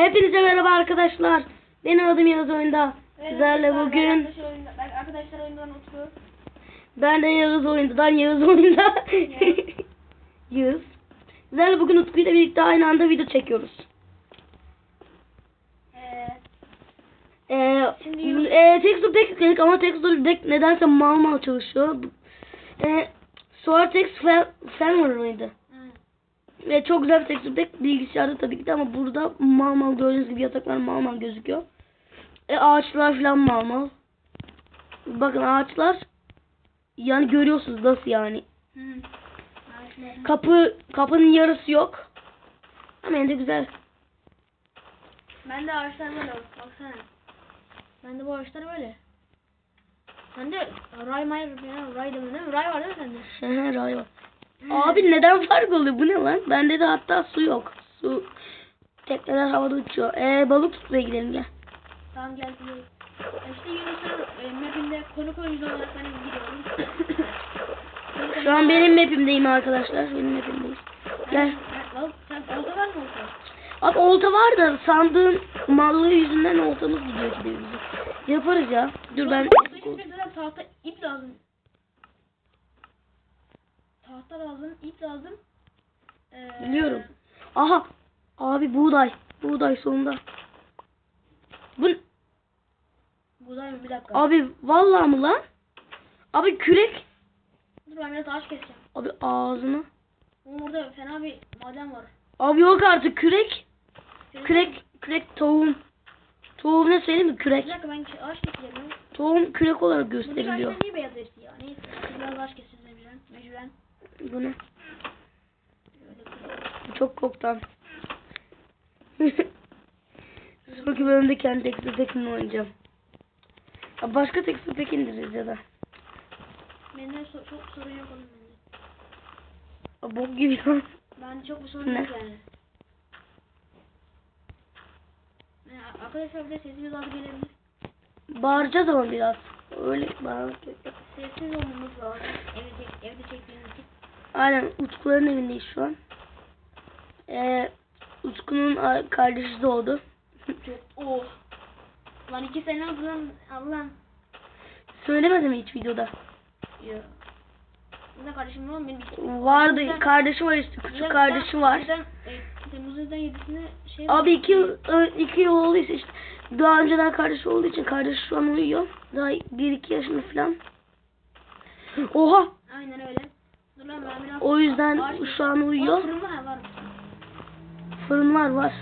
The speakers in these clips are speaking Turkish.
Hepinize merhaba arkadaşlar. Benim adım Yağız Oyunda. Sizlerle bugün oyunda, ben arkadaşlar oyundan Utku. ben de Yağız Oyunda'dan Yağız Oyunda. Yağız. Sizlerle bugün Utku ile birlikte aynı anda video çekiyoruz. Ee, Ee, Şimdi e, Texture Pack yükledik ama Texture Pack nedense mal mal çalışıyor. Ee, sonra Text Framework mıydı? Ve çok güzel bir pack bilgisayarda tabii ki de ama burada mal mal gördüğünüz gibi yataklar mal mal gözüküyor. E ağaçlar falan mal mal. Bakın ağaçlar yani görüyorsunuz nasıl yani. Hı. Ağaçlar. Kapı kapının yarısı yok. Ama yine de güzel. Ben de ağaçlar böyle bak, baksana. Ben de bu ağaçlar böyle. Sende Ray ya, Ray değil mi? Ray var değil mi sende? Ray var. Abi neden fark oluyor? Bu ne lan? Bende de hatta su yok. Su tekneler havada uçuyor. E balık tutmaya gidelim gel. Tamam gel gidelim. İşte Yunus'un e, mapinde konuk oyuncu olarak ben gidiyorum. Şu an benim mapimdeyim arkadaşlar. Benim mapimdeyiz. Gel. Ben- Balık, sen olta var mı olta? Abi olta var da sandığın mallığı yüzünden oltamız gidiyor gidiyor bize. Yaparız ya. Dur ben Olta için bir dönem tahta ip lazım. Tahta lazım, ip lazım. Ee, biliyorum. Aha. Abi buğday. Buğday sonunda. Bu Buğday mı? Bir dakika. abi vallahi mı lan? Abi kürek. Dur ben biraz ağaç keseceğim. Abi ağzını. Oğlum orada fena bir maden var. Abi yok artık kürek. Senin- Kürek kürek tohum. Tohum ne söyleyeyim mi? Kürek. Bir dakika ben ağaç keseceğim. Tohum kürek olarak gösteriliyor. ağaçlar niye beyaz hepsi ya? Neyse. Biraz ağaç keseceğiz mecburen. Mecburen. Bu ne? Çok koktan. Sonraki bölümde kendi texture pack'imle oynayacağım. Ya başka texture pack indiririz ya da. Bende so- çok sorun yok oğlum bende. Bok gibi lan. Bende çok bir sorun yok yani. Ya, arkadaşlar bir de sesimiz az gelebilir. Bağıracağız ama biraz. Öyle bağırmak. Sessiz olmamız lazım. Evde, Aynen Utkuların evindeyiz şu an. Ee, Utku'nun kardeşi doğdu. Oh. Lan iki sene lan. Allah'ım. Söylemedim hiç videoda. Bir de kardeşim var mı? Benim Vardı Yüzden- kardeşi var işte küçük yüzden- kardeşi var. Yüzden, e, Temmuz yüzden yedisinde şey Abi iki yıl, iki yıl olduysa işte daha önceden kardeşi olduğu için kardeşi şu an uyuyor. Daha bir iki yaşında falan. Oha Aynen öyle. O yüzden şu an uyuyor. fırın var var.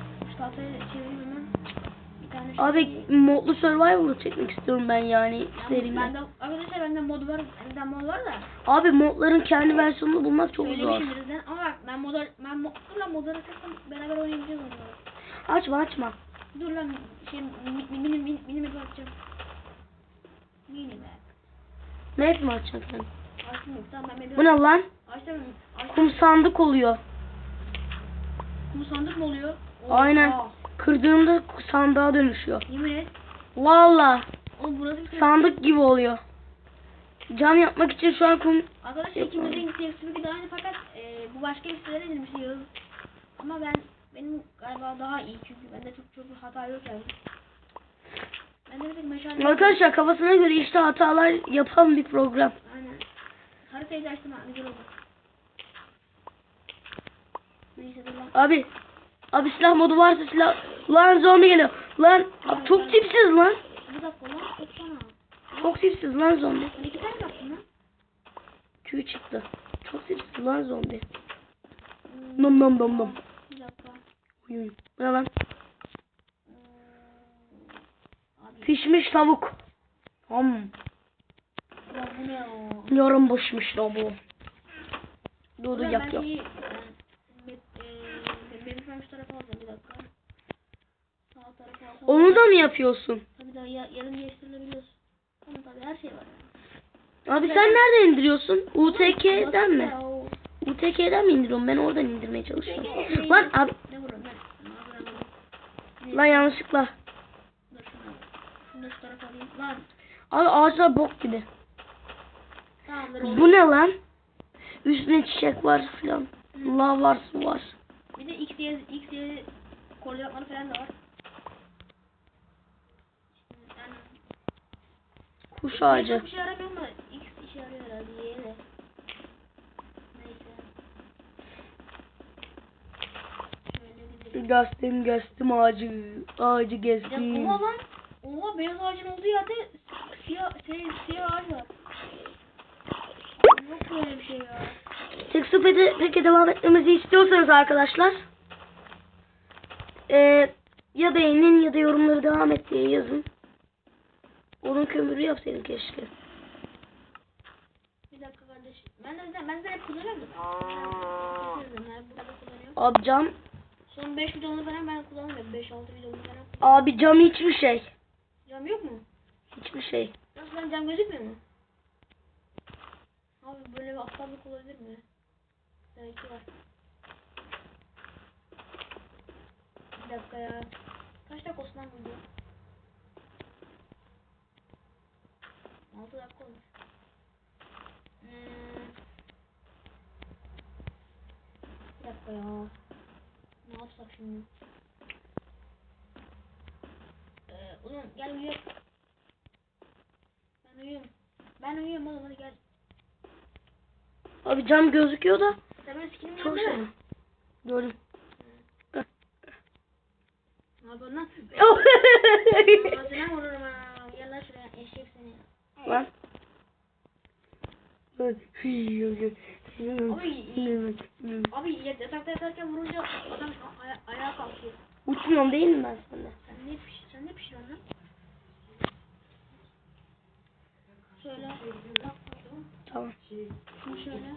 Abi modlu survival'ı çekmek istiyorum ben yani Yani serimde. Bende, arkadaşlar bende mod var. Bende mod var da. Abi modların kendi versiyonunu bulmak çok zor. Ama bak ben mod ben mod, dur lan modları açarsam beraber oynayabileceğiz onları. Açma açma. Dur lan şey mini mini mini mini map açacağım. Mini map. Map mi açacaksın ben Bu ne lan? Açtım. Açtım. Kum sandık oluyor. Kum sandık mı oluyor? Oha. Aynen. Kırdığımda sandığa dönüşüyor. Yemin et. Valla bir şey. sandık gibi oluyor. Cam yapmak için şu an kum Arkadaşlar ikimizin tepsisi de aynı fakat e, bu başka bir siteden edilmiş Yağız. Ama ben benim galiba daha iyi çünkü bende çok çok bir hata yok yani. Bende bir tek meşale. Arkadaşlar kafasına göre işte hatalar yapan bir program. Aynen. Haritayı da açtım güzel oldu. Neyse dur lan. Abi abi silah modu varsa silah lan zombi geliyor. Lan abi çok tipsiz lan. Bir dakika lan. Çok tipsiz lan zombi. Ben iki tane yaptım lan. Tüy çıktı. Çok tipsiz lan zombi. Nom nom nom nom. Bir dakika. Uyuyun. Ne lan? Hmm. Abi Pişmiş tavuk. Ham. Yarım boşmuş la bu. Dur dur ben yap. bir, e, e, ben. Onu da mı yapıyorsun? Tabii daha ya, yarım değiştirilebiliyorsun. Tamam tabii her şey var yani. Abi sen nereden indiriyorsun? UTK'den mi? UTK'den mi indiriyorum? Ben oradan indirmeye çalışıyorum. Lan abi ben? Ben? lan yanlışlıkla. Dur şunu. Şunu da şu tarafa alayım. Lan. Abi ağaçlar bok gibi. Tamamdır. Bu olur. ne lan? Üstüne çiçek var filan. Hmm. La var su var. Bir de x diye x diye koordinatları falan da var. Yani... Kuş ağacı. Kuş şey aramıyor ama x işe yarıyor herhalde y'ye de. Gastim ağacı ağacı gezdim. Ya oha lan. Oha beyaz ağacın olduğu yerde siyah şey siyah ağaç var. Böyle bir şey ya. Tek peki, peki devam etmemizi istiyorsanız arkadaşlar eee ya beğenin ya da yorumları devam et diye yazın. Onun kömürü yapsaydım keşke. Bir dakika kardeşim. Ben de ben de hep kullanıyorum. Abi cam, Son 5 videomda falan ben kullanmıyorum. 5-6 videomda falan. abi cam hiçbir şey. Cam yok mu? Hiçbir şey. Nasıl lan cam gözükmüyor mu? Abi böyle bir aptallık olabilir mi? Belki var. Bir dakika ya. Kaç dakika olsun lan video? 6 dakika olmuş. Hmm. Bir dakika ya. Ne yapsak şimdi? Ee, oğlum gel uyuyalım. Ben uyuyorum. Ben uyuyorum oğlum hadi gel. Abi cam gözüküyor da Sen benim çok şey. Gördüm. Yapıyorsun lan? Ağzına vururum ha. Gel lan şuraya eşek seni. Lan. Abi yatakta yatarken vurunca adam aya ayağa kalkıyor. Uçmuyorum değil mi ben senden? Sen ne piş sen ne pişiriyorsun lan? Şöyle. Tamam. Şöyle. Hı.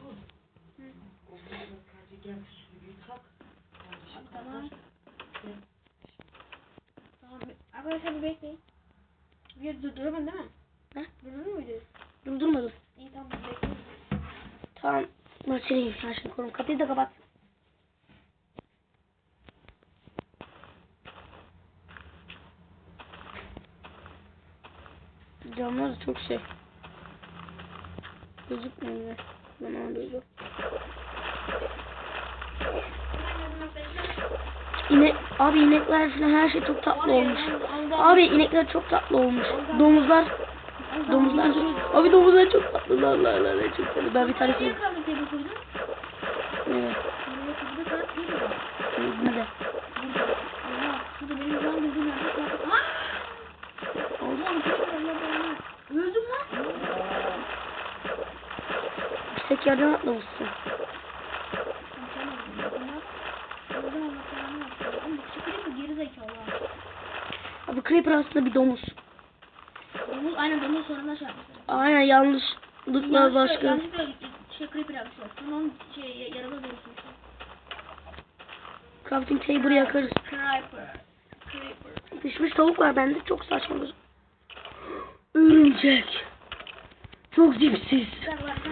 Tamam. Tamam. Arkadaşlar bir bekleyin. Bir durdurmadın değil mi? Ne? Durdurur muydu? Durdurmadım. İyi tamam bir bekleyin. Tamam. Seni her şeyi korum. Kapıyı da kapat. Camlar da çok şey. Gözükmüyor Bana böyle. İnek, abi inekler falan her şey çok tatlı olmuş. Abi inekler çok tatlı olmuş. Domuzlar, domuzlar, abi domuzlar çok tatlı. Allah Allah Allah çok tatlı. Ben bir tane bakıyordun? Evet. Burada? Burada. Benim şu an gözüm nerede? Saat- Aha! Allah'ım küçük Allah belanı. Öldüm lan. Yüksek yerden atlamışsın. Öldüm Allah belanı versin. Oğlum bu küçük değil mi? Geri zekalı ha. Abi Creeper aslında bir domuz. Domuz aynen domuz sonradan şey yapmışlar. Aynen yanlışlıkla başka. Yanlışlıkla şey creeper yapmışlar. Onun şey yarada dönüşmüşler. Crafting table'ı yakarız. Creeper. Creeper. Pişmiş tavuk var bende çok saçma. Örümcek. Çok dipsiz.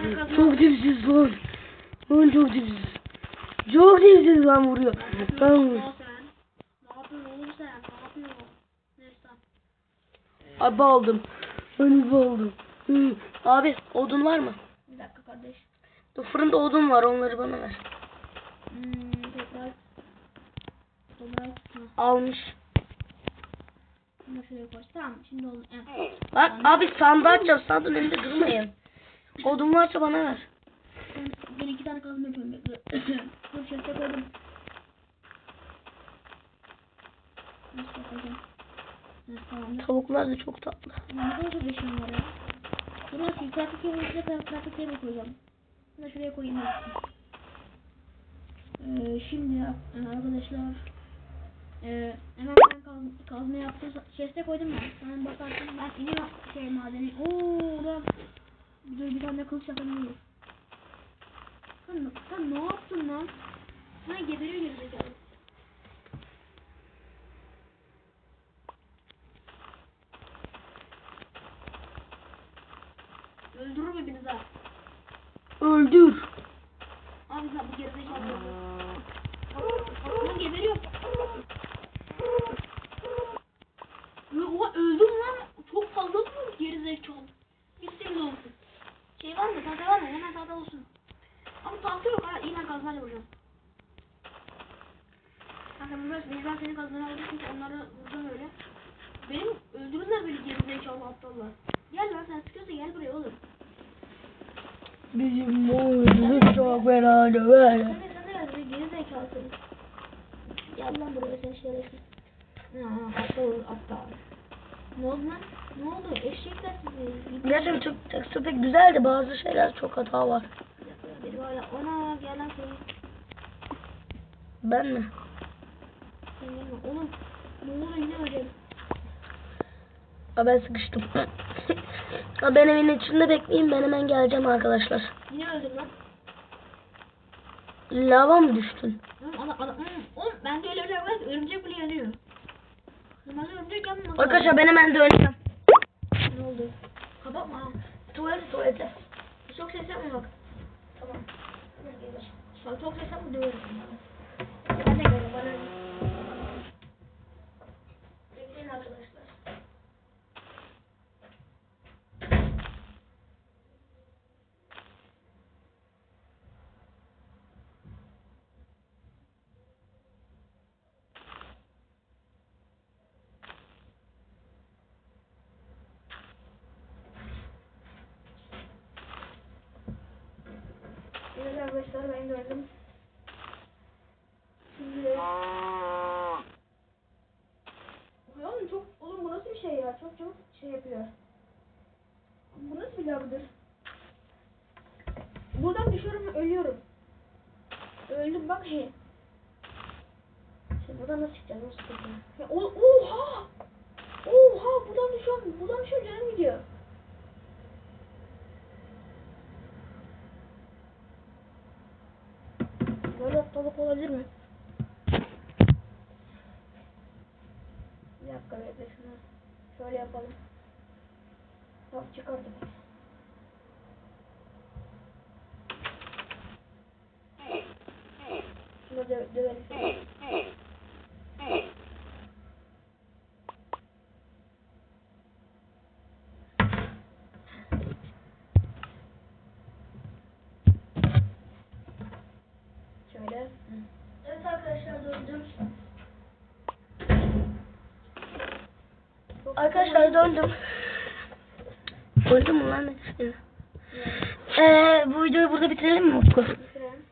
Bak bak. Çok dipsiz lan. Lan çok dipsiz. Çok dipsiz lan vuruyor. Yapıyorsun vuruyor. Abi aldım. Önümü aldım. Hı. Abi odun var mı? Bir dakika kardeş. Dur, Fırında odun var onları bana ver. Hmm, tekrar. Almış. Tamam şimdi oldu. Evet. Lan abi sandığı açacağım. Sandığın önünde durmayın. Odun varsa bana ver. Ben, iki tane kazma yapıyorum. Dur şefte koydum. Evet, tamam. Tavuklar da çok tatlı. Ne kadar çok eşyam var ya. Dur nasıl? Trafik table içine trafik table koyacağım. Bunu da şuraya koyayım. Ee, şimdi e, arkadaşlar ee, hemen ben kaz, kazma yaptım. Chest'e koydum ben. Hemen bakarsın. Ben iniyorum şey madeni. Oo da dur bir tane kılıç yapabiliriz. Sen, sen ne yaptın lan? Ha geberiyor gerizekalı. Öldürürüm hepinizi ha. Öldür. Abi sen bu gerizekalı öldür. Lan geberiyor. Ve oha öldüm lan. Çok fazla mı gerizekalı? İstemiz olsun. Şey var mı? Tahta var mı? Hemen tahta olsun. Ama tahta yok ha. İyi ben kazmayla vuracağım. Senin kazmanı aldım çünkü onları vuracağım öyle. Benim öldürürler beni gerizekalı aptallar. Gel lan sen sıkıyorsa gel buraya oğlum. Bizim oyunumuz çok fena böyle. Sen de sen de gel buraya geri zekalısın. Gel lan buraya sen şerefsiz. Ha aptal aptal. Ne oldu lan? Ne oldu? Eşekler sizi. Gerçekten çok tekstür pek güzeldi. Bazı şeyler çok hata var. Biri hala ona gel lan sen. Ben mi? Oldu yine öleceğim. Aa, ben sıkıştım. Aa, ben evin içinde bekleyin. Ben hemen geleceğim arkadaşlar. Yine öldüm lan. Lava mı düştün? Oğlum ana ana. Oğlum, oğlum ben de öyle öyle bak örümcek bile yanıyor. Normalde örümcek yanmaz. Arkadaşlar ben hemen döneceğim. Ne oldu? Kapatma. Tuvalete tuvalete. Çok ses yapma bak. Tamam. Çok ses yapma döverim. Ben de gelirim bana. Bekleyin arkadaşlar. Evet arkadaşlar ben gördüm. Şimdi... Ay Oğlum çok, oğlum bu nasıl bir şey ya? Çok çok şey yapıyor. Bu nasıl bir lavdır? Buradan düşüyorum ölüyorum. Öldüm bak şey. Şimdi buradan nasıl çıkacağız? Nasıl çıkacağız? Ya, oha! Oha! Buradan düşüyorum. Buradan düşüyorum canım gidiyor. Aptallık olabilir mi? Bir dakika bekle şunu. Şöyle yapalım. Bak çıkardım. Şunu dö dövelim. Şöyle. Evet arkadaşlar döndüm. Çok Arkadaşlar döndüm. Öldüm lan? Ee, bu videoyu burada bitirelim mi Utku? Bitirelim.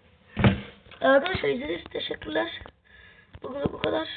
Arkadaşlar izlediğiniz için teşekkürler. Bugün bu kadar.